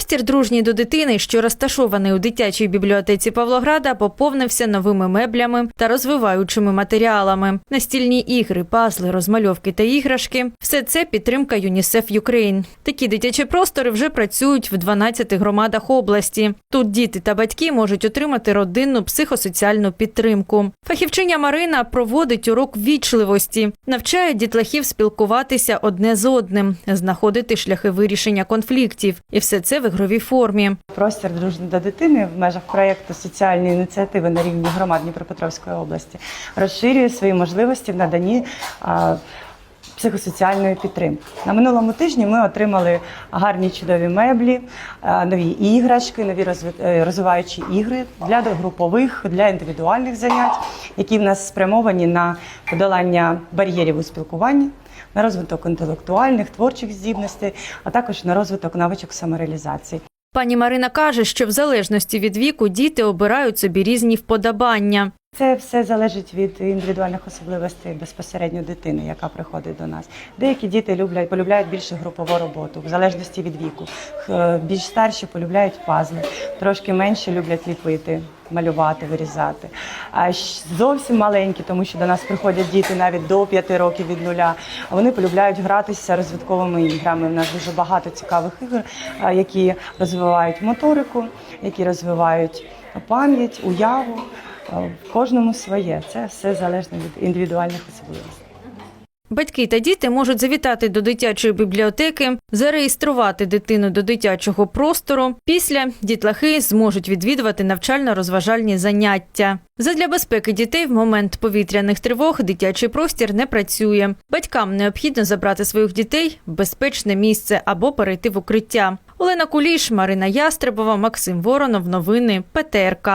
Простір дружній до дитини, що розташований у дитячій бібліотеці Павлограда, поповнився новими меблями та розвиваючими матеріалами. Настільні ігри, пазли, розмальовки та іграшки все це підтримка ЮНІСЕФ Юкрейн. Такі дитячі простори вже працюють в 12 громадах області. Тут діти та батьки можуть отримати родинну психосоціальну підтримку. Фахівчиня Марина проводить урок вічливості, навчає дітлахів спілкуватися одне з одним, знаходити шляхи вирішення конфліктів, і все це ігровій формі. Простір дружні до дитини в межах проєкту соціальної ініціативи на рівні громад Дніпропетровської області розширює свої можливості в наданні психосоціальної підтримки. На минулому тижні ми отримали гарні чудові меблі, нові іграшки, нові е, розвиваючі ігри для групових, для індивідуальних занять, які в нас спрямовані на подолання бар'єрів у спілкуванні. На розвиток інтелектуальних, творчих здібностей, а також на розвиток навичок самореалізації. Пані Марина каже, що в залежності від віку діти обирають собі різні вподобання. Це все залежить від індивідуальних особливостей безпосередньо дитини, яка приходить до нас. Деякі діти люблять полюбляють більше групову роботу, в залежності від віку. Більш старші полюбляють пазли, трошки менше люблять ліпити, малювати, вирізати. А зовсім маленькі, тому що до нас приходять діти навіть до 5 років від нуля. Вони полюбляють гратися розвитковими іграми. У нас дуже багато цікавих ігор, які розвивають моторику, які розвивають пам'ять, уяву. Е, кожному своє. Це все залежно від індивідуальних особливостей. Батьки та діти можуть завітати до дитячої бібліотеки, зареєструвати дитину до дитячого простору. Після дітлахи зможуть відвідувати навчально-розважальні заняття. Задля безпеки дітей в момент повітряних тривог дитячий простір не працює. Батькам необхідно забрати своїх дітей в безпечне місце або перейти в укриття. Олена Куліш, Марина Ястребова, Максим Воронов. Новини ПТРК.